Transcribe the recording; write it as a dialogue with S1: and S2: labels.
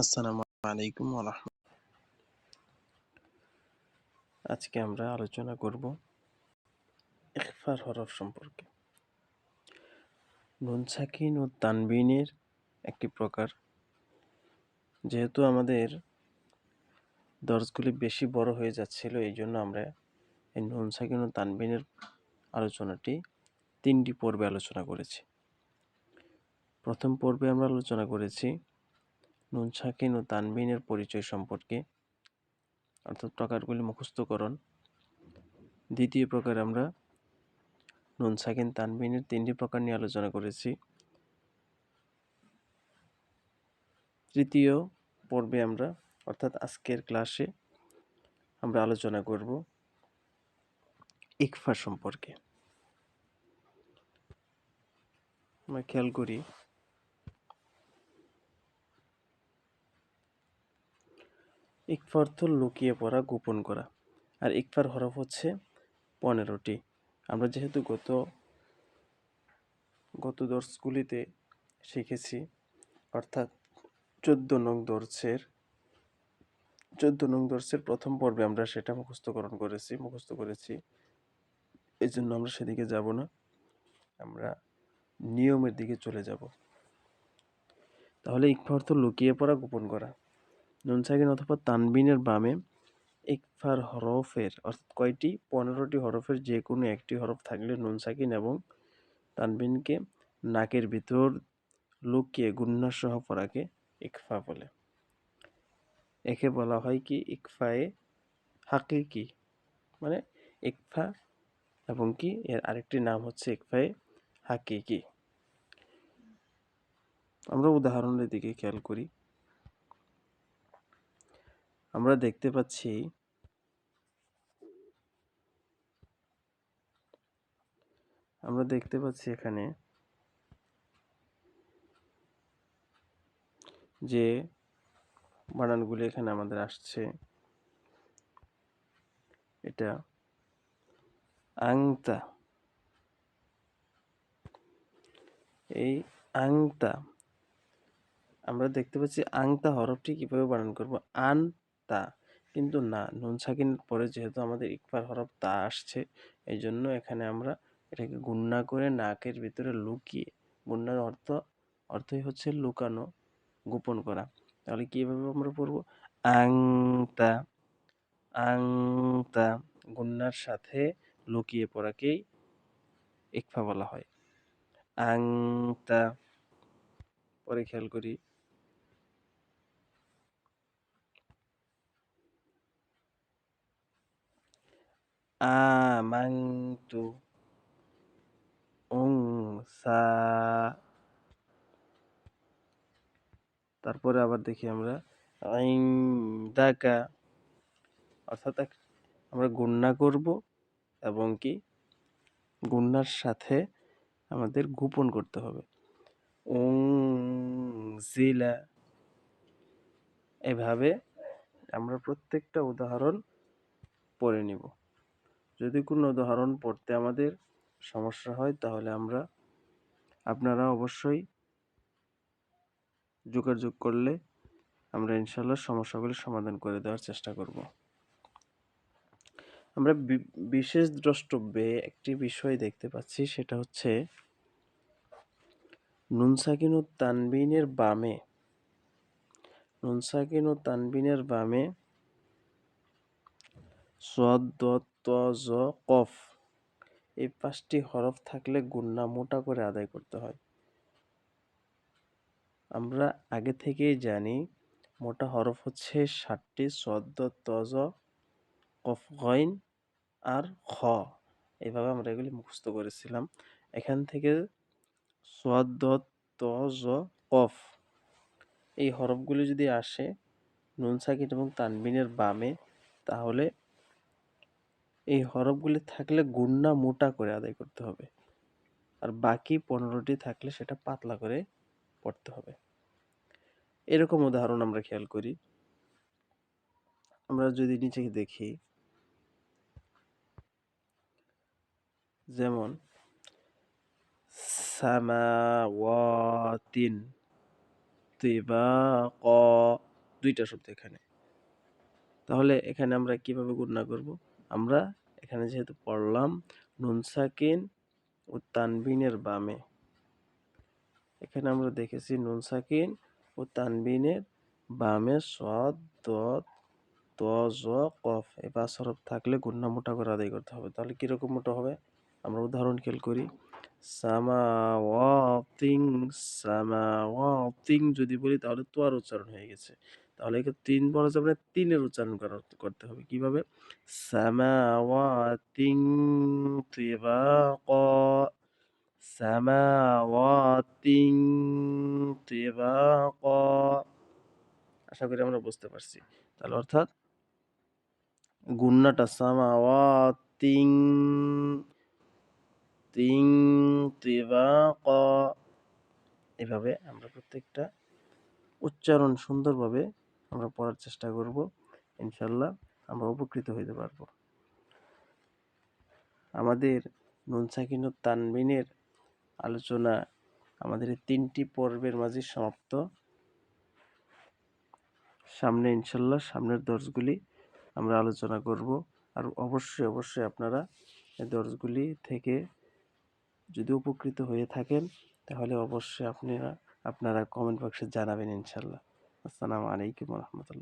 S1: আসসালামু আলাইকুম রাহমাত, আজকে আমরা আলোচনা করব ইখফার হরফ সম্পর্কে। নুন সাকিন ও তানবিনের একটি প্রকার। যেহেতু আমাদের দর্শগুলি বেশি বড় হয়ে যাচ্ছিল, এই জন্য আমরা এই নুন সাকিন ও তানবিনের আলোচনাটি তিনটি পর্বে আলোচনা করেছি। প্রথম পর্বে আমরা আলোচনা করেছি নুন সাকিন ও তানবিনের পরিচয় সম্পর্কে, অর্থাৎ প্রকারগুলি মুখস্থকরণ। দ্বিতীয় প্রকার আমরা নুন সাকিন তানবিনের তিনটি প্রকার নিয়ে আলোচনা করেছি। তৃতীয় পর্বে আমরা, অর্থাৎ আজকের ক্লাসে আমরা আলোচনা করব ইকফা সম্পর্কে। আমরা খেয়াল করি ইকফা অর্থ লুকিয়ে পড়া, গোপন করা। আর ইকফার হরফ হচ্ছে পনেরোটি। আমরা যেহেতু গত গত দর্শগুলিতে শিখেছি, অর্থাৎ চোদ্দ নং দর্শের, চোদ্দ নং দর্শের প্রথম পর্বে আমরা সেটা মুখস্থকরণ করেছি, মুখস্থ করেছি। এই জন্য আমরা সেদিকে যাব না, আমরা নিয়মের দিকে চলে যাব। তাহলে ইকফা অর্থ লুকিয়ে পড়া, গোপন করা। নুন সাকিন অথবা তানবিনের বামে ইকফার হরফের, অর্থাৎ কয়টি? পনেরোটি হরফের যে কোনো একটি হরফ থাকলে নুন সাকিন এবং তানবিনকে নাকের ভিতর লুকিয়ে গুন্না সহ পড়াকে ইকফা বলে। একে বলা হয় কি? ইকফায়ে হাকিকি মানে ইকফা এবং কি? এর আরেকটি নাম হচ্ছে ইকফায়ে হাকিকি। আমরা উদাহরণের দিকে খেয়াল করি। আমরা দেখতে পাচ্ছি আমরা দেখতে পাচ্ছি এখানে যে বানানগুলি এখানে আমাদের আসছে। এটা আংতা। এই আংতা, আমরা দেখতে পাচ্ছি আংতা হরফটি কীভাবে বানান করব? আন তা কিন্তু না। নুন সাকিন পরে যেহেতু আমাদের ইকফার হরফ তা আসছে এই জন্য এখানে আমরা এটাকে গুন্না করে নাকের ভিতরে লুকিয়ে, গুন্নার অর্থ, অর্থই হচ্ছে লুকানো, গোপন করা। তাহলে কীভাবে আমরা পড়ব? আংতা আংতা, গুন্নার সাথে লুকিয়ে পড়াকেই ইকফা বলা হয়। আংতা, পরে খেয়াল করি। আমাংতু উংসা তারপরে আবার দেখি আমরা দাকা অর্থাৎ আমরা গুন্না করব এবং কি গুন্নার সাথে আমাদের গোপন করতে হবে উং জিলা এভাবে আমরা প্রত্যেকটা উদাহরণ পড়ে নিব যদি কোনো উদাহরণ পড়তে আমাদের সমস্যা হয়, তাহলে আমরা আপনারা অবশ্যই যোগাযোগ করলে আমরা ইনশাল্লাহ সমস্যাগুলি সমাধান করে দেওয়ার চেষ্টা করব। আমরা বিশেষ দ্রষ্টব্যে একটি বিষয় দেখতে পাচ্ছি, সেটা হচ্ছে নুন সাকিন ও তানবিনের বামে, নুনসাকিন ও তানবিনের বামে সদ জ কফ এই পাঁচটি হরফ থাকলে গুন্না মোটা করে আদায় করতে হয়। আমরা আগে থেকেই জানি, মোটা হরফ হচ্ছে ষাটটি সদ্দ তজ, কফ, গইন আর খ। এইভাবে আমরা এগুলি মুখস্থ করেছিলাম। এখান থেকে সদ্দ তজ, কফ। এই হরফগুলি যদি আসে নুন সাকিট এবং তানবিনের বামে, তাহলে এই হরফগুলি থাকলে গুন্না মোটা করে আদায় করতে হবে। আর বাকি পনেরোটি থাকলে সেটা পাতলা করে পড়তে হবে। এরকম উদাহরণ আমরা খেয়াল করি। আমরা যদি নিচে দেখি, যেমন, সামাওয়াতিন তিবাক, দুইটা শব্দ এখানে। তাহলে এখানে আমরা কীভাবে গুণনা করব? আমরা এখানে যেহেতু পড়লাম নুন সাকিন ও তানবিনের বামে। এখানে আমরা দেখেছি নুন সাকিন ও তানবিনের বামে সদ দত ত, জ কফ এ পাঁচ সরফ থাকলে গুন্না মোটা করে আদায় করতে হবে। তাহলে কীরকম মোটা হবে? আমরা উদাহরণ খেয়াল করি। সামাওয়াতিং সামাওয়াতিং যদি বলি তাহলে তো আর উচ্চারণ হয়ে গেছে। তাহলে একে তিন বলা যাবে না, তিনের উচ্চারণ করা, করতে হবে। কীভাবে? সামাওয়াতিং তিবাকা সামাওয়াতিং তিবাকা আশা করি আমরা বুঝতে পারছি। তাহলে অর্থাৎ গুন্নাটা সামাওয়াতিং তিং তিবাকা এভাবে আমরা প্রত্যেকটা উচ্চারণ সুন্দরভাবে আমরা পড়ার চেষ্টা করব। ইনশাল্লাহ আমরা উপকৃত হইতে পারব। আমাদের নুন সাকিন তানবিনের আলোচনা আমাদের এই তিনটি পর্বের মাঝে সমাপ্ত। সামনে ইনশাল্লাহ সামনের দর্শগুলি আমরা আলোচনা করব। আর অবশ্যই অবশ্যই আপনারা এই দর্শগুলি থেকে যদি উপকৃত হয়ে থাকেন, তাহলে অবশ্যই আপনারা আপনারা কমেন্ট বক্সে জানাবেন ইনশাল্লাহ আসসালামু আলাইকুম রহমতুল্লাহ।